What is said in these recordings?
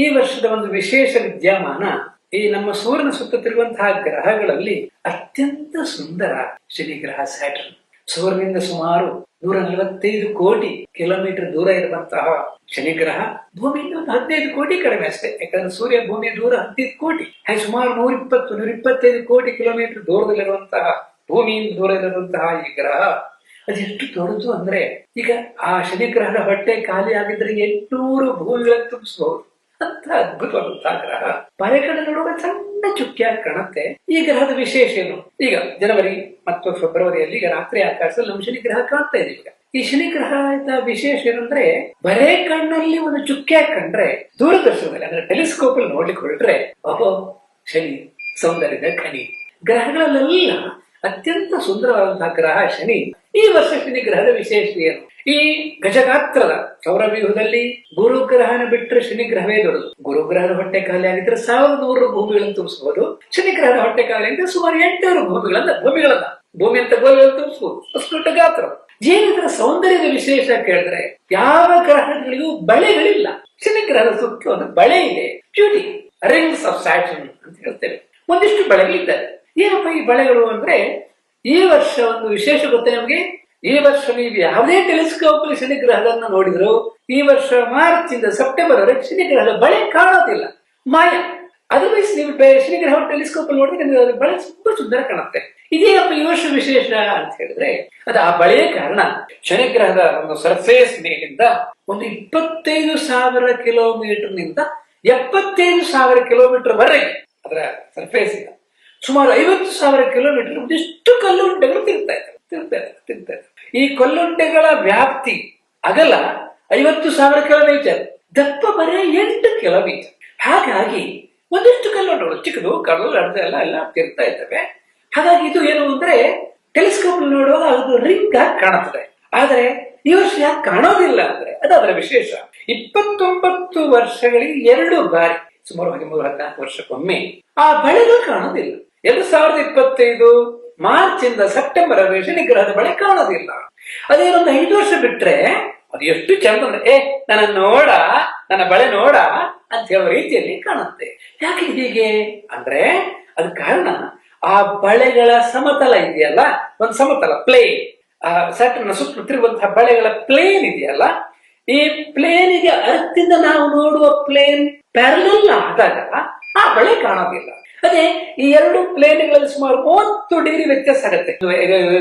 ಈ ವರ್ಷದ ಒಂದು ವಿಶೇಷ ವಿದ್ಯಮಾನ ಈ ನಮ್ಮ ಸೂರ್ಯನ ಸುತ್ತ ತಿರುಗುವಂತಹ ಗ್ರಹಗಳಲ್ಲಿ ಅತ್ಯಂತ ಸುಂದರ ಶನಿ ಗ್ರಹ ಸ್ಯಾಟರ್ನ್. ಸೂರ್ಯನಿಂದ ಸುಮಾರು ನೂರ ನಲವತ್ತೈದು ಕೋಟಿ ಕಿಲೋಮೀಟರ್ ದೂರ ಇರುವಂತಹ ಶನಿಗ್ರಹ. ಭೂಮಿಯಿಂದ ಒಂದು ಹದಿನೈದು ಕೋಟಿ ಕಡಿಮೆ ಅಷ್ಟೇ. ಯಾಕಂದ್ರೆ ಸೂರ್ಯ ಭೂಮಿಯ ದೂರ ಹದಿನೈದು ಕೋಟಿ. ಹಾಗೆ ಸುಮಾರು ನೂರ ಇಪ್ಪತ್ತು ನೂರ ಇಪ್ಪತ್ತೈದು ಕೋಟಿ ಕಿಲೋಮೀಟರ್ ದೂರದಲ್ಲಿರುವಂತಹ ಭೂಮಿಯಿಂದ ದೂರ ಇರುವಂತಹ ಈ ಗ್ರಹ ಅದೆಷ್ಟು ದೊಡ್ಡದು ಅಂದ್ರೆ ಈಗ ಆ ಶನಿ ಗ್ರಹದ ಹೊಟ್ಟೆ ಖಾಲಿ ಆಗಿದ್ರೆ ಎಂಟುನೂರು ಭೂಮಿಗಳನ್ನು ತುಂಬಿಸಬಹುದು. ಅಂತ ಅದ್ಭುತವಾದಂತಹ ಗ್ರಹ ಪರೆ ಕಡೆ ನೋಡುವಾಗ ಸಣ್ಣ ಚುಕ್ಕಿಯಾಗಿ ಕಾಣುತ್ತೆ. ಈ ಗ್ರಹದ ವಿಶೇಷ ಏನು? ಈಗ ಜನವರಿ ಮತ್ತು ಫೆಬ್ರವರಿಯಲ್ಲಿ ಈಗ ರಾತ್ರಿ ಆಕಾಶದಲ್ಲಿ ನಮ್ಮ ಶನಿ ಗ್ರಹ ಕಾಣ್ತಾ ಇದೆ ಈಗ. ಈ ಶನಿ ಗ್ರಹದ ವಿಶೇಷ ಏನಂದ್ರೆ ಬರೇ ಕಣ್ಣಲ್ಲಿ ಒಂದು ಚುಕ್ಕಿಯಾಗಿ ಕಂಡ್ರೆ, ದೂರದರ್ಶನದಲ್ಲಿ ಅಂದ್ರೆ ಟೆಲಿಸ್ಕೋಪ್ ಅಲ್ಲಿ ನೋಡ್ಲಿಕ್ಕೆ ಹೊರಟ್ರೆ ಓಹೋ, ಶನಿ, ಸೌಂದರ್ಯದ ಖನಿ ಗ್ರಹಗಳಲ್ಲೆಲ್ಲ ಅತ್ಯಂತ ಸುಂದರವಾದಂತಹ ಗ್ರಹ ಶನಿ. ಈ ವರ್ಷ ಶನಿ ಗ್ರಹದ ವಿಶೇಷ ಏನು? ಈ ಗಜಗಾತ್ರದ ಸೌರವ್ಯೂಹದಲ್ಲಿ ಗುರು ಗ್ರಹನ ಬಿಟ್ಟರೆ ಶನಿಗ್ರಹವೇ ದೊಡ್ಡದು. ಗುರು ಗ್ರಹದ ಹೊಟ್ಟೆ ಖಾಲಿ ಆಗಿದ್ರೆ ಸಾವಿರದ ನೂರು ಭೂಮಿಗಳನ್ನು ತುಂಬಿಸಬಹುದು ಶನಿ ಗ್ರಹನ ಹೊಟ್ಟೆ ಖಾಲಿ ಆಗಿದ್ರೆ ಸುಮಾರು ಎಂಟುನೂರು ಭೂಮಿಗಳನ್ನ ಭೂಮಿಗಳನ್ನ. ಭೂಮಿ ಅಂತ ಗೋಲಿಗಳನ್ನು ತುಂಬಿಸಬಹುದು ಅಷ್ಟು ಗಾತ್ರ. ಜೀವಿತರ ಸೌಂದರ್ಯದ ವಿಶೇಷ ಕೇಳಿದ್ರೆ ಯಾವ ಗ್ರಹಗಳಿಗೂ ಬಳೆಗಳಿಲ್ಲ. ಶನಿ ಗ್ರಹದ ಸುತ್ತ ಒಂದು ಬಳೆ ಇದೆ. ಬ್ಯೂಟಿ ರಿಂಗ್ಸ್ ಆಫ್ ಸ್ಯಾಟನ್ ಅಂತ ಹೇಳ್ತೇವೆ. ಒಂದಿಷ್ಟು ಬಳೆಗಳಿದ್ದಾರೆ ಏನಪ್ಪ ಈ ಬಳೆಗಳು ಅಂದ್ರೆ ಈ ವರ್ಷ ಒಂದು ವಿಶೇಷ ಗೊತ್ತೆ ನಮಗೆ? ಈ ವರ್ಷ ನೀವು ಯಾವುದೇ ಟೆಲಿಸ್ಕೋಪ್ ಶನಿ ಗ್ರಹದನ್ನ ನೋಡಿದ್ರು, ಈ ವರ್ಷ ಮಾರ್ಚ್ ಇಂದ ಸೆಪ್ಟೆಂಬರ್ ವರೆಗೆ ಶನಿ ಗ್ರಹದ ಬಳೆ ಕಾಣೋದಿಲ್ಲ. ಮಾಯ. ಅದರ್ವೈಸ್ ನೀವು ಶನಿ ಗ್ರಹ ಟೆಲಿಸ್ಕೋಪ್ ನೋಡಿದ್ರೆ ಅದ್ರ ಬಳೆ ತುಂಬಾ ಸುಂದರ ಕಾಣುತ್ತೆ. ಇದೇನಪ್ಪ ಈ ವರ್ಷ ವಿಶೇಷ ಅಂತ ಹೇಳಿದ್ರೆ, ಅದು ಆ ಬಳೆಯ ಕಾರಣ. ಶನಿ ಗ್ರಹದ ಒಂದು ಸರ್ಫೇಸ್ ಮೇಲಿಂದ ಒಂದು ಇಪ್ಪತ್ತೈದು ಸಾವಿರ ಕಿಲೋಮೀಟರ್ನಿಂದ ಎಪ್ಪತ್ತೈದು ಸಾವಿರ ಕಿಲೋಮೀಟರ್ ವರೆಗೆ ಅದರ ಸರ್ಫೇಸ್ ಇಂದ ಸುಮಾರು ಐವತ್ತು ಸಾವಿರ ಕಿಲೋಮೀಟರ್ ಒಂದಿಷ್ಟು ಕಲ್ಲುಂಡೆಗಳು ತಿರುಗ್ತಾ ಈ ಕಲ್ಲುಂಡೆಗಳ ವ್ಯಾಪ್ತಿ ಅಗಲ ಐವತ್ತು ಸಾವಿರ ಕಿಲೋಮೀಟರ್. ದಪ್ಪ ಬರೀ ಎಂಟು ಕಿಲೋಮೀಟರ್. ಹಾಗಾಗಿ ಒಂದಿಷ್ಟು ಕಲ್ಲುಂಡೆಗಳು, ಚಿಕ್ಕದು, ಕಡಲು, ಅರ್ಧ ಎಲ್ಲ ಎಲ್ಲ ತಿರ್ತಾ ಇದ್ದಾವೆ. ಹಾಗಾಗಿ ಇದು ಏನು ಅಂದ್ರೆ ಟೆಲಿಸ್ಕೋಪ್ ನೋಡುವಾಗ ಅದು ರಿಂಗ್ ಆಗಿ ಕಾಣುತ್ತದೆ. ಆದರೆ ಈ ವರ್ಷ ಯಾಕೆ ಕಾಣೋದಿಲ್ಲ ಅಂದ್ರೆ ಅದು ಅದರ ವಿಶೇಷ. ಇಪ್ಪತ್ತೊಂಬತ್ತು ವರ್ಷಗಳಿಗೆ ಎರಡು ಬಾರಿ, ಸುಮಾರು ಹದಿಮೂರು ಹದಿನಾಲ್ಕು ವರ್ಷಕ್ಕೊಮ್ಮೆ ಆ ಬಳೆಗಳು ಕಾಣೋದಿಲ್ಲ. ಎರಡು ಸಾವಿರದ ಇಪ್ಪತ್ತೈದು ಮಾರ್ಚ್ ಇಂದ ಸೆಪ್ಟೆಂಬರ್ ಶನಿ ಗ್ರಹದ ಬಳೆ ಕಾಣೋದಿಲ್ಲ. ಒಂದು ಐದು ವರ್ಷ ಬಿಟ್ರೆ ಅದು ಎಷ್ಟು ಚಂದ ಏ ನನ್ನ ನೋಡ, ನನ್ನ ಬಳೆ ನೋಡ ಅಂತ ಹೇಳೋ ರೀತಿಯಲ್ಲಿ ಕಾಣುತ್ತೆ. ಯಾಕೆ ಹೀಗೆ? ಅಂದ್ರೆ ಅದ ಕಾರಣ, ಆ ಬಳೆಗಳ ಸಮತಲ ಇದೆಯಲ್ಲ, ಒಂದು ಸಮತಲ, ಪ್ಲೇನ್. ಆ ಸ್ಯಾಟರ್ನ ಸುತ್ತ ತಿರುಗುವಂತಹ ಬಳೆಗಳ ಪ್ಲೇನ್ ಇದೆಯಲ್ಲ, ಈ ಪ್ಲೇನಿಗೆ ಅರ್ಥದಿಂದ ನಾವು ನೋಡುವ ಪ್ಲೇನ್ ಪ್ಯಾರಲಲ್ ಆದಾಗ ಆ ಬಳೆ ಕಾಣೋದಿಲ್ಲ. ಅದೇ ಈ ಎರಡು ಪ್ಲೇನ್ಗಳಲ್ಲಿ ಸುಮಾರು ಮೂವತ್ತು ಡಿಗ್ರಿ ವ್ಯತ್ಯಾಸ ಆಗುತ್ತೆ.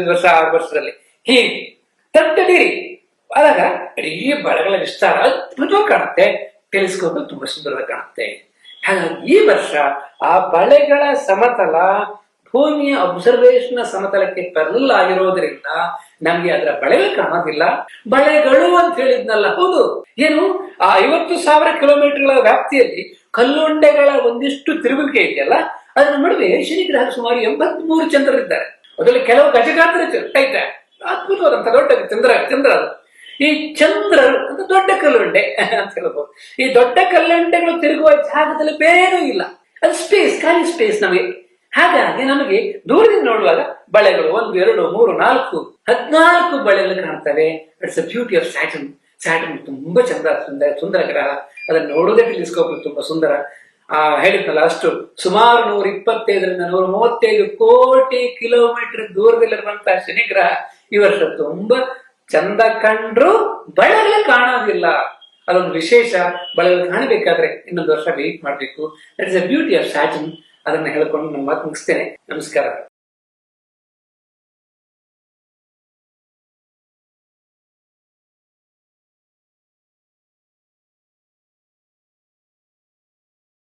ವರ್ಷ, ಆರು ವರ್ಷದಲ್ಲಿ. ಹೀಗೆ ತಟ್ಟ ಡಿಗ್ರಿ. ಆದಾಗ ಇಡೀ ಬಳೆಗಳ ವಿಸ್ತಾರ ಅದ್ಭುತವಾಗಿ ಕಾಣುತ್ತೆ. ಟೆಲಿಸ್ಕೋಪ್ ತುಂಬಾ ಸುಂದರವಾಗಿ ಕಾಣುತ್ತೆ. ಹಾಗಾಗಿ ಈ ವರ್ಷ ಆ ಬಳೆಗಳ ಸಮತಲ ಭೂಮಿಯ ಅಬ್ಸರ್ವೇಷನ್ ಸಮತಲಕ್ಕೆ ಪರಲ್ ಆಗಿರೋದ್ರಿಂದ ನಮ್ಗೆ ಅದರ ಬಳೆಗಳು ಕಾಣೋದಿಲ್ಲ. ಬಳೆಗಳು ಅಂತ ಹೇಳಿದ್ನಲ್ಲ, ಹೌದು. ಏನು? ಆ ಐವತ್ತು ಸಾವಿರ ಕಿಲೋಮೀಟರ್ಗಳ ವ್ಯಾಪ್ತಿಯಲ್ಲಿ ಕಲ್ಲುಂಡೆಗಳ ಒಂದಿಷ್ಟು ತಿರುಗುವಿಕೆ ಇದೆಯಲ್ಲ, ಅದರ ನಡುವೆ ಶನಿ ಗ್ರಹ ಸುಮಾರು ಎಂಬತ್ಮೂರು ಚಂದ್ರರಿದ್ದಾರೆ ಅದರಲ್ಲಿ ಕೆಲವು ಗಜಗಾತ್ರ ಚಂದ್ರ ಇದೆ. ದೊಡ್ಡ ಚಂದ್ರ ಚಂದ್ರ ಈ ಚಂದ್ರರು ಅಂತ ದೊಡ್ಡ ಕಲ್ಲುಂಡೆ ಅಂತ ಹೇಳ್ಬೋದು. ಈ ದೊಡ್ಡ ಕಲ್ಲುಂಡೆಗಳು ತಿರುಗುವ ಜಾಗದಲ್ಲಿ ಬೇರೇನೂ ಇಲ್ಲ. ಅದು ಸ್ಪೇಸ್ ಖಾಲಿ ಸ್ಪೇಸ್ ನಮಗೆ. ಹಾಗಾಗಿ ನಮಗೆ ದೂರದಿಂದ ನೋಡುವಾಗ ಬಳೆಗಳು ಒಂದು, ಎರಡು, ಮೂರು, ನಾಲ್ಕು, ಹದಿನಾಲ್ಕು ಬಳೆಗಳು ಕಾಣ್ತವೆ. It's a beauty of Saturn Saturn ತುಂಬಾ ಚಂದ, ಸುಂದರ ಸುಂದರ ಗ್ರಹ. ಅದನ್ನು ನೋಡೋದೇ ಟೆಲಿಸ್ಕೋಪ್ ತುಂಬಾ ಸುಂದರ. ಆ, ಹೇಳಿದ್ನಲ್ಲ ಅಷ್ಟು. ಸುಮಾರು ನೂರ ಇಪ್ಪತ್ತೈದರಿಂದ ನೂರ ಮೂವತ್ತೈದು ಕೋಟಿ ಕಿಲೋಮೀಟರ್ ದೂರದಲ್ಲಿರುವಂತಹ ಶನಿ ಗ್ರಹ ಈ ವರ್ಷ ತುಂಬಾ ಚಂದ ಕಂಡ್ರು ಬಳೆಗಳು ಕಾಣೋದಿಲ್ಲ. ಅದೊಂದು ವಿಶೇಷ ಬಳೆಗಳು ಕಾಣಬೇಕಾದ್ರೆ ಇನ್ನೊಂದು ವರ್ಷ ವೆಯ್ಟ್ ಮಾಡಬೇಕು. That is a beauty of Saturn ಅದನ್ನ ಹೇಳ್ಕೊಂಡು ನಾನು ಮಾತು ಮುಗಿಸ್ತೇನೆ. ನಮಸ್ಕಾರ.